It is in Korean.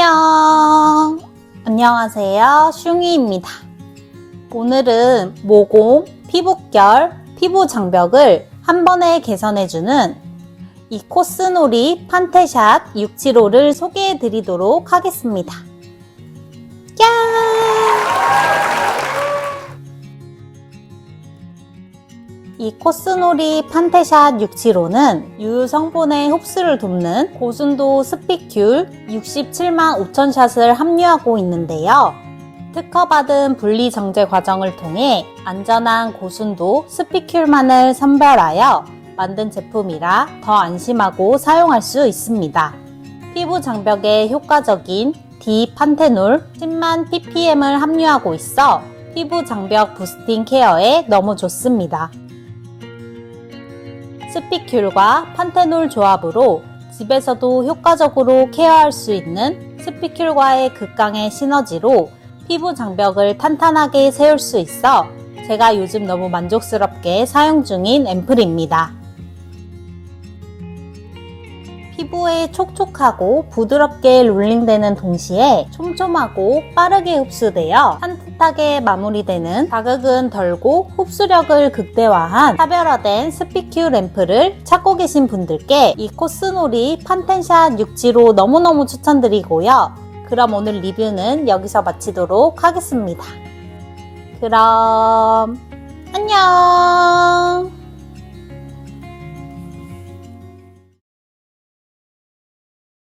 안녕! 안녕하세요. 슝이입니다. 오늘은 모공, 피부결, 피부 장벽을 한 번에 개선해주는 이코스놀이 판테샷 675를 소개해 드리도록 하겠습니다. 이 코스놀이 판테샷 675는 유효 성분의 흡수를 돕는 고순도 스피큘 67만 5천 샷을 함유하고 있는데요. 특허받은 분리 정제 과정을 통해 안전한 고순도 스피큘만을 선별하여 만든 제품이라 더 안심하고 사용할 수 있습니다. 피부 장벽에 효과적인 디판테놀 10만 ppm을 함유하고 있어 피부 장벽 부스팅 케어에 너무 좋습니다. 스피큘과 판테놀 조합으로 집에서도 효과적으로 케어할 수 있는 스피큘과의 극강의 시너지로 피부 장벽을 탄탄하게 세울 수 있어 제가 요즘 너무 만족스럽게 사용 중인 앰플입니다. 피부에 촉촉하고 부드럽게 롤링되는 동시에 촘촘하고 빠르게 흡수되어 산뜻하게 마무리되는 자극은 덜고 흡수력을 극대화한 차별화된 스피큐 램프를 찾고 계신 분들께 이 코스놀이 판텐샷 6지로 너무너무 추천드리고요. 그럼 오늘 리뷰는 여기서 마치도록 하겠습니다. 그럼!